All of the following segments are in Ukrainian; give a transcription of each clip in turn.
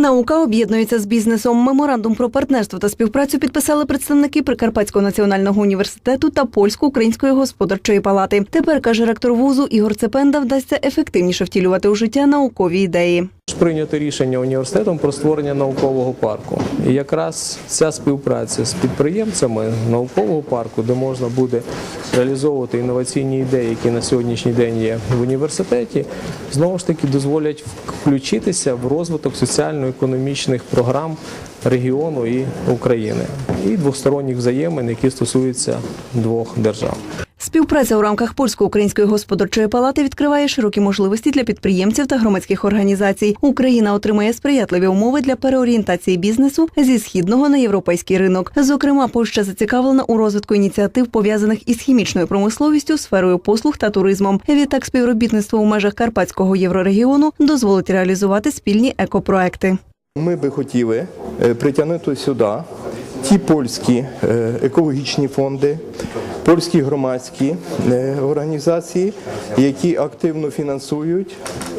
Наука об'єднується з бізнесом. Меморандум про партнерство та співпрацю підписали представники Прикарпатського національного університету та Польсько-української господарчої палати. Тепер каже ректор вузу Ігор Цепенда, вдасться ефективніше втілювати у життя наукові ідеї. Прийнято рішення університетом про створення наукового парку. І якраз ця співпраця з підприємцями наукового парку, де можна буде реалізовувати інноваційні ідеї, які на сьогоднішній день є в університеті, знову ж таки дозволять включитися в розвиток соціально-економічних програм регіону і України і двосторонніх взаємин, які стосуються двох держав. Співпраця у рамках польсько-української господарчої палати відкриває широкі можливості для підприємців та громадських організацій. Україна отримає сприятливі умови для переорієнтації бізнесу зі східного на європейський ринок. Зокрема, Польща зацікавлена у розвитку ініціатив, пов'язаних із хімічною промисловістю, сферою послуг та туризмом. Відтак, співробітництво у межах карпатського єврорегіону дозволить реалізувати спільні екопроекти. Ми би хотіли е, притягнути сюди ті польські е, екологічні фонди, польські громадські е, організації, які активно фінансують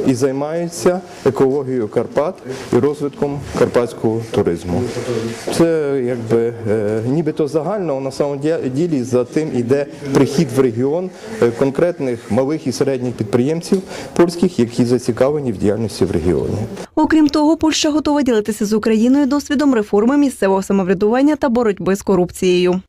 і займаються екологією Карпат і розвитком карпатського туризму. Це якби е, нібито загально, на самом ділі за тим іде прихід в регіон е, конкретних малих і середніх підприємців польських, які зацікавлені в діяльності в регіоні. Окрім того, Польща готова ділитися з Україною досвідом реформи місцевого самоврядування та боротьби з корупцією.